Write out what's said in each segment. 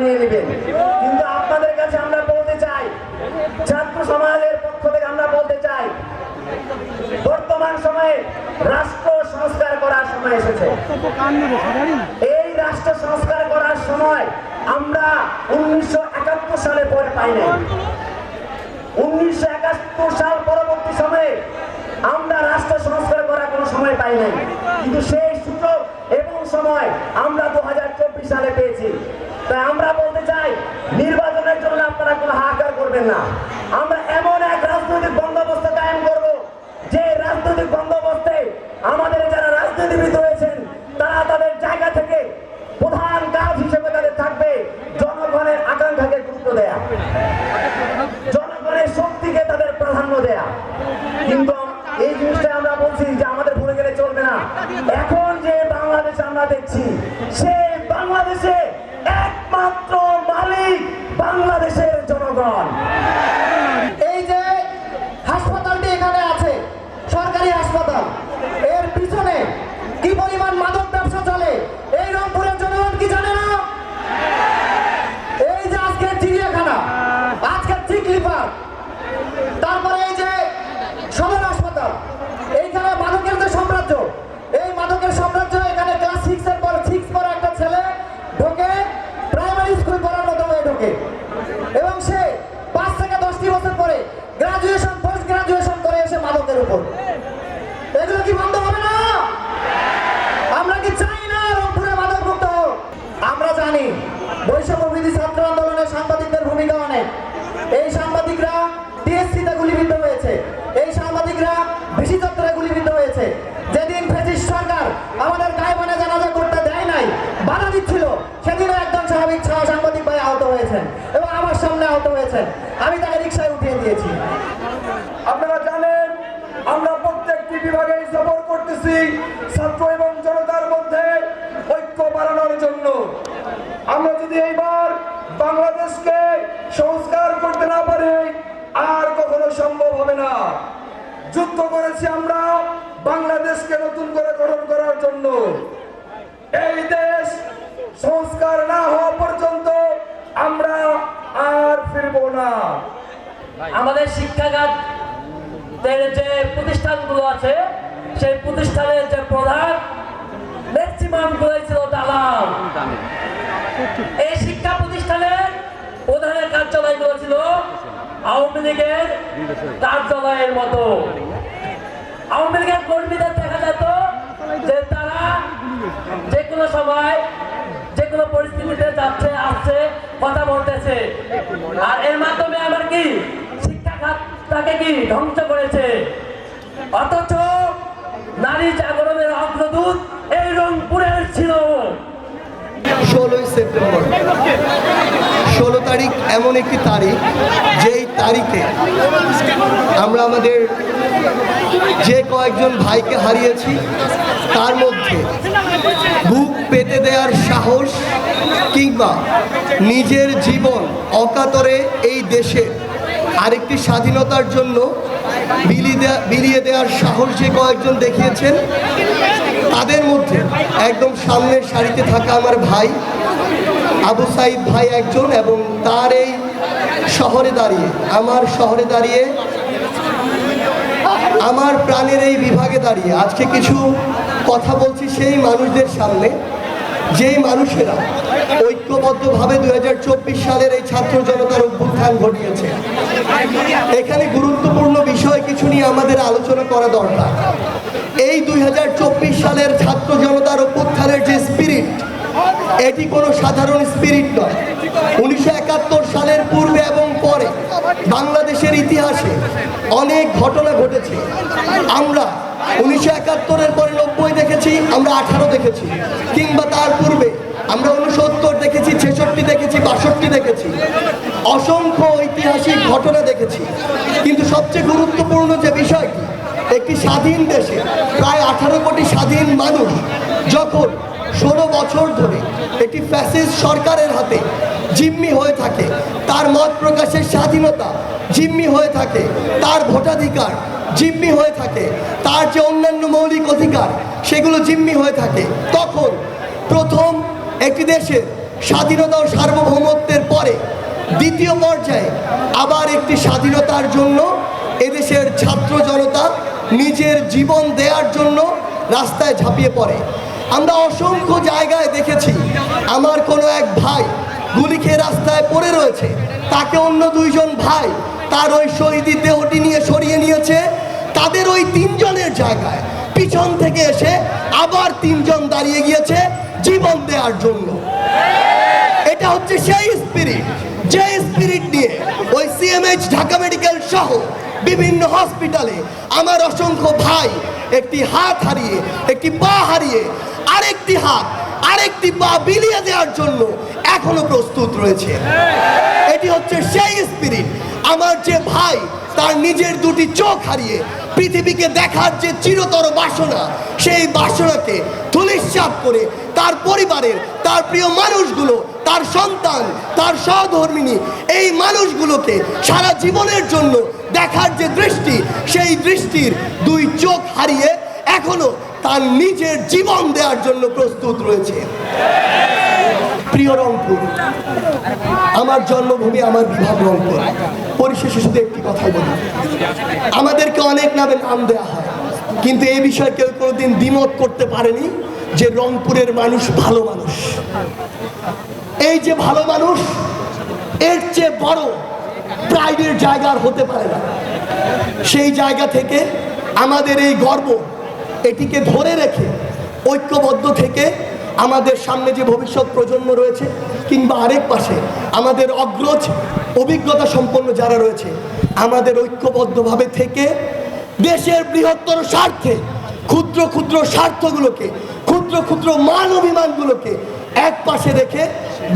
নিয়ে নেবেন। কিন্তু আপনাদের কাছে আমরা বলতে চাই, ছাত্র সমাজের পক্ষ থেকে আমরা বলতে চাই, বর্তমান সময়ে রাষ্ট্র সংস্কার করার সময় এসেছে। এই রাষ্ট্র সংস্কার করার সময় আমরা উনিশশো একাত্তর সালে পরে পাই নাই। উনিশশো একাত্তর সাল পরবর্তী সময়ে আমরা রাষ্ট্র সংস্কার করার কোনো সময় পাই নাই। কিন্তু সেই সুযোগ এবং সময় আমরা দু হাজার চব্বিশ সালে পেয়েছি। তাই আমরা বলতে চাই, নির্বাচনের জন্য আপনারা কোনো হাহাকার করবেন না। আমরা এমন এক রাজনৈতিক বন্দোবস্ত কায়েম করব, যে রাজনৈতিক বন্দোবস্তে আমাদের যারা রাজনীতিবিদ রয়েছেন, তারা তাদের জায়গা থেকে প্রধান কাজ হিসেবে তাদের থাকবে জনগণের আকাঙ্ক্ষাকে গুরুত্ব দেয়া, জনগণের শক্তিকে তাদের প্রাধান্য দেয়া কিন্তু এই জিনিসটা আমরা বলছি যে আমাদের ভুলে গেলে চলবে না এখন যে বাংলাদেশ আমরা দেখছি সেই বাংলাদেশে একমাত্র মালিক বাংলাদেশের জনগণ এই যে হাসপাতালটি এখানে আছে সরকারি হাসপাতাল এর পিছনে কি পরিমাণ মাদক ব্যবসা চলে এই রংপুরের জনগণ কি জানে না এই যে আজকের চিড়িয়াখানা আজকের চিকলি পার্ক তারপরে এই যে সদর হাসপাতাল এইখানে মাদকের যে সাম্রাজ্য এই মাদকের সাম্রাজ্য এখানে ক্লাস সিক্স এর পর সিক্স পর একটা ছেলে ঢোকে প্রাইমারি স্কুল পড়ার মতো হয়ে ঢোকে এবং সে পাঁচ থেকে দশটি বছর পরে গ্রাজুয়েশন পোস্ট গ্রাজুয়েশন করে এসে মাদকের উপর এগুলো কি বন্ধ হবে না আমরা কি চাই না রংপুরে মাদক মুক্ত হোক আমরা জানি বিধি ছাত্র আন্দোলনে সাংবাদিকদের ভূমিকা অনেক। এই সাংবাদিকরা টিএসসি তে গুলিবিদ্ধ হয়েছে। এই সাংবাদিকরা ভিসি চত্বরে গুলিবিদ্ধ হয়েছে। যেদিন ফেসিস সরকার আমাদের গায়ে জানাজা করতে দেয় নাই, বাধা দিচ্ছিল, সেদিনও একজন স্বাভাবিক সাংবাদিক ভাই আহত হয়েছেন এবং আমার সামনে আহত হয়েছেন। আমি তাকে রিক্সায় উঠিয়ে দিয়েছি। আপনারা জানেন, আমরা প্রত্যেকটি বিভাগে সফর করতেছি ছাত্র এবং জনতার মধ্যে ঐক্য বাড়ানোর জন্য আমরা যদি এইবার বাংলাদেশকে সংস্কার করতে না পারি আর কখনো সম্ভব হবে না যুদ্ধ করেছি আমরা বাংলাদেশকে নতুন করে গঠন করার জন্য। এই দেশ সংস্কার না হওয়া পর্যন্ত আমরা আর ফিরবো না। আমাদের শিক্ষাখাত যে প্রতিষ্ঠানগুলো আছে, সেই প্রতিষ্ঠানের যে প্রধান ম্যাক্সিমাম গুলোই ছিল দালাল। এই শিক্ষা প্রতিষ্ঠানের প্রধানের কার্যালয়গুলো ছিল আওয়ামী লীগের কার্যালয়ের মতো। আওয়ামী লীগের কর্মীদের দেখা যেত যে তারা যে কোনো সময়, যে কোনো পরিস্থিতিতে যাচ্ছে, আসছে, কথা বলতেছে। আর এর মাধ্যমে আমার কি? শিক্ষা খাতটাকে কি ধ্বংস করেছে? অথচ নারী জাগরণের অগ্রদূত এই রংপুরের ছিল। ষোলোই সেপ্টেম্বর। ষোলো তারিখ এমন একটি তারিখ, যেই তারিখে আমরা আমাদের যে কয়েকজন ভাইকে হারিয়েছি, তার মধ্যে বুক পেতে দেওয়ার সাহস কিংবা নিজের জীবন অকাতরে এই দেশে আরেকটি স্বাধীনতার জন্য বিলিয়ে দেওয়ার সাহস যে কয়েকজন দেখিয়েছেন, তাদের মধ্যে একদম সামনের সারিতে থাকা আমার ভাই আবু সাইদ ভাই একজন এবং তার এই শহরে দাঁড়িয়ে, আমার শহরে দাঁড়িয়ে আমার প্রাণের এই বিভাগে দাঁড়িয়ে আজকে কিছু কথা বলছি সেই মানুষদের সামনে, যেই মানুষেরা ঐক্যবদ্ধভাবে দুই হাজার চব্বিশ সালের এই ছাত্র জনতার অভ্যুত্থান ঘটিয়েছে। এখানে গুরুত্বপূর্ণ বিষয় কিছু নিয়ে আমাদের আলোচনা করা দরকার। এই দুই হাজার চব্বিশ সালের ছাত্র জনতার অভ্যুত্থানের যে স্পিরিট এটি কোনো সাধারণ স্পিরিট নয়। উনিশশো একাত্তর সালের পূর্বে এবং পরে বাংলাদেশের ইতিহাসে অনেক ঘটনা ঘটেছে। আমরা উনিশশো একাত্তরের পরে নব্বই দেখেছি, আমরা আঠারো দেখেছি। কিংবা তার পূর্বে আমরা উনসত্তর দেখেছি, ছেষট্টি দেখেছি, বাষট্টি দেখেছি। অসংখ্য ঐতিহাসিক ঘটনা দেখেছি। কিন্তু সবচেয়ে গুরুত্বপূর্ণ যে বিষয়টি, একটি স্বাধীন দেশে প্রায় আঠারো কোটি স্বাধীন মানুষ যখন ষোলো বছর ধরে একটি ফ্যাসিস্ট সরকারের হাতে জিম্মি হয়ে থাকে। তার মত প্রকাশের স্বাধীনতা জিম্মি হয়ে থাকে। তার ভোটাধিকার জিম্মি হয়ে থাকে। তার যে অন্যান্য মৌলিক অধিকার, সেগুলো জিম্মি হয়ে থাকে। তখন প্রথম একটি দেশের স্বাধীনতা ও সার্বভৌমত্বের পরে দ্বিতীয় পর্যায়ে আবার একটি স্বাধীনতার জন্য এদেশের ছাত্র জনতা নিজের জীবন দেওয়ার জন্য রাস্তায় ঝাঁপিয়ে পড়ে। আমরা অসংখ্য জায়গায় দেখেছি। আমার কোনো এক ভাই গুলি খেয়ে রাস্তায় পড়ে রয়েছে। তাকে অন্য দুইজন ভাই তার ওই শহীদি দেহটি নিয়ে সরিয়ে নিয়েছে। তাদের ওই তিনজনের জায়গায় পিছন থেকে এসে আবার তিনজন দাঁড়িয়ে গিয়েছে জীবন দেওয়ার জন্য। এটা হচ্ছে সেই স্পিরিট যে স্পিরিট নিয়ে ওই সিএমএইচ ঢাকা মেডিকেল সহ বিভিন্ন হসপিটালে আমার অসংখ্য ভাই একটি হাত হারিয়ে, একটি পা হারিয়ে আরেকটি হাত, আরেকটি পা বিলিয়ে দেওয়ার জন্য এখনও প্রস্তুত রয়েছে। এটি হচ্ছে সেই স্পিরিট আমার যে ভাই, তার নিজের দুটি চোখ হারিয়ে পৃথিবীকে দেখার যে চিরতর বাসনা, সেই বাসনাকে ধুলিস্যাপ করে তার পরিবারের, তার প্রিয় মানুষগুলো, তার সন্তান, তার সহধর্মিনী, এই মানুষগুলোকে সারা জীবনের জন্য দেখার যে দৃষ্টি, সেই দৃষ্টির দুই চোখ হারিয়ে এখনও তার নিজের জীবন দেওয়ার জন্য প্রস্তুত রয়েছে। প্রিয় রংপুর, আমার জন্মভূমি আমার বিভাগ রংপুর। পরিশেষে শুধু একটি কথাই বলি। আমাদেরকে অনেক নামে নাম দেওয়া হয়, কিন্তু এই বিষয়ে কেউ কোনোদিন দ্বিমত করতে পারেনি যে রংপুরের মানুষ ভালো মানুষ। এই যে ভালো মানুষ, এর চেয়ে বড় প্রাইডের জায়গা আর হতে পারে না। সেই জায়গা থেকে আমাদের এই গর্ব এটিকে ধরে রেখে ঐক্যবদ্ধ থেকে আমাদের সামনে যে ভবিষ্যৎ প্রজন্ম রয়েছে, কিংবা আরেক পাশে আমাদের অগ্রজ অভিজ্ঞতা সম্পন্ন যারা রয়েছে, আমাদের ঐক্যবদ্ধভাবে থেকে দেশের বৃহত্তর স্বার্থে ক্ষুদ্র ক্ষুদ্র স্বার্থগুলোকে, ক্ষুদ্র ক্ষুদ্র মান অভিমানগুলোকে এক পাশে রেখে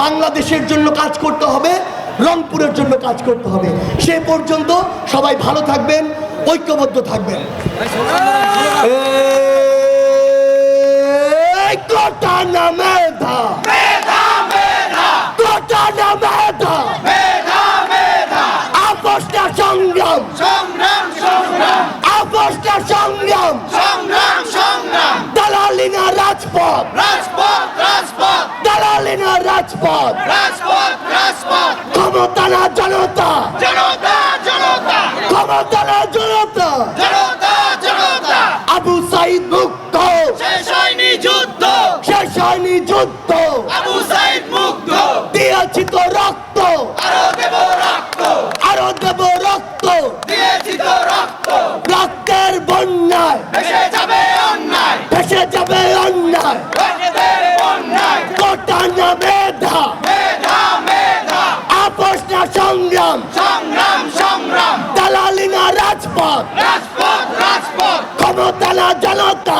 বাংলাদেশের জন্য কাজ করতে হবে, রংপুরের জন্য কাজ করতে হবে। সে পর্যন্ত সবাই ভালো থাকবেন। ঐক্যবদ্ধ থাকবেন দালালি না রাজপথ দালালি না রাজপথ। ক্ষমতা না জনতা ক্ষমতা না জনতা আবু সাইদ মুক্ত শেষ হয়নি যুদ্ধ দিয়েছি তো রক্ত আরও দেব রক্ত রক্তের বন্যায় ভেসে যাবে অন্যায় কোটা না মেধা আপোষ না সংগ্রাম দালালি না রাজপথ। ক্ষমতা না জনতা।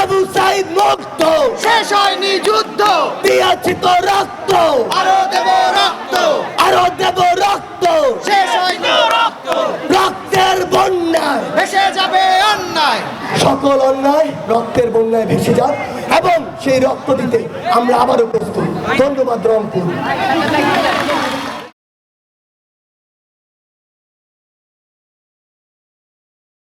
আবু সাইদ মুক্ত। শেষ হয়নি যুদ্ধ। দিয়েছি তো রক্ত। আরও দেব রক্ত। আরও দেব রক্ত। শেষ হয়নি রক্ত। রক্তের বন্যায়। ভেসে যাবে অন্যায়। সকল অন্যায় রক্তের বন্যায় ভেসে যাক এবং সেই রক্ত দিতে আমরা আবারও প্রস্তুত। ধন্যবাদ রংপুর।